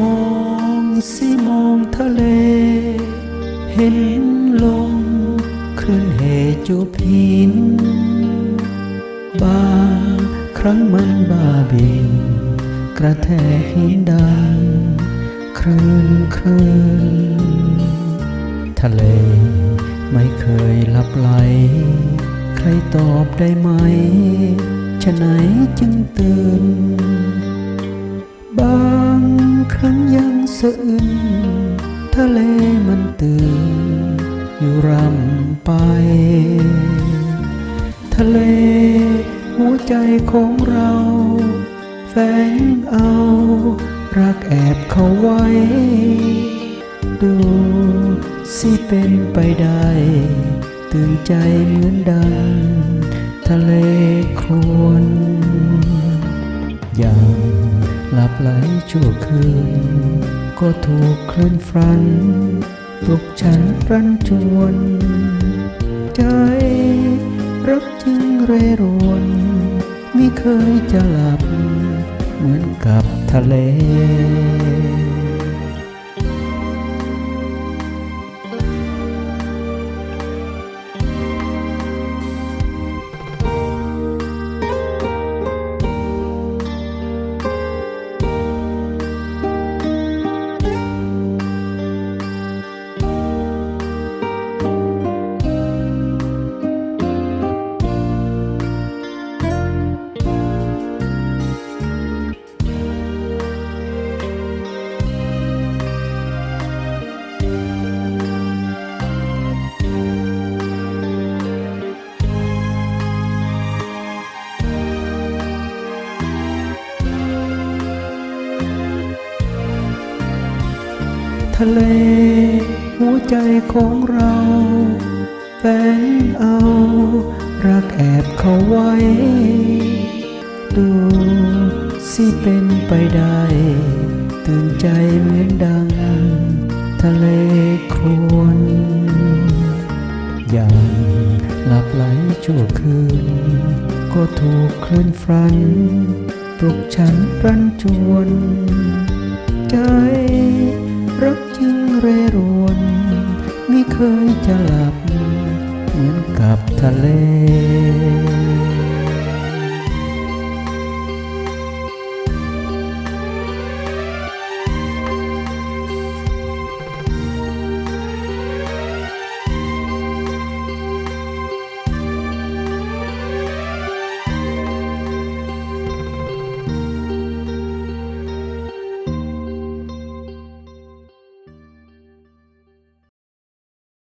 มองสิมองทะเล เห็นลมคลื่นเหจูบหิน บางครั้งมันบ้าบิน กระแทกหินดังคลื่นคลื่นทะเลไม่เคยหลับไหล ใครตอบได้ไหมฉะไหนจึงตื่นบา ครั้งยังสะอื้นทะเลมันตื่นอยู่รำไป ทะเลหัวใจของเราแฝงเอา รักแอบเข้าไว้ ดูสิเป็นไปได้ ตื่นใจเหมือนดัง ทะเลโครวญอย่าง หลับไหลชั่วคืน ก็ถูกคลื่นฟันปลุกฉันรันจวน ใจรักจึงเรรวน ไม่เคยจะหลับ เหมือนกับทะเล ทะเล หัวใจของเราแฝงเอา รักแอบเขาไว้ ดูสิเป็นไปได้ ตื่นใจเหมือนดัง ทะเลครวญอย่างหลับไหลชั่วคืน ก็ถูกคลื่นฟัน ปลุกฉันรันจวน ใจ เรรวนไม่เคยจะหลับ เหมือนกับทะเล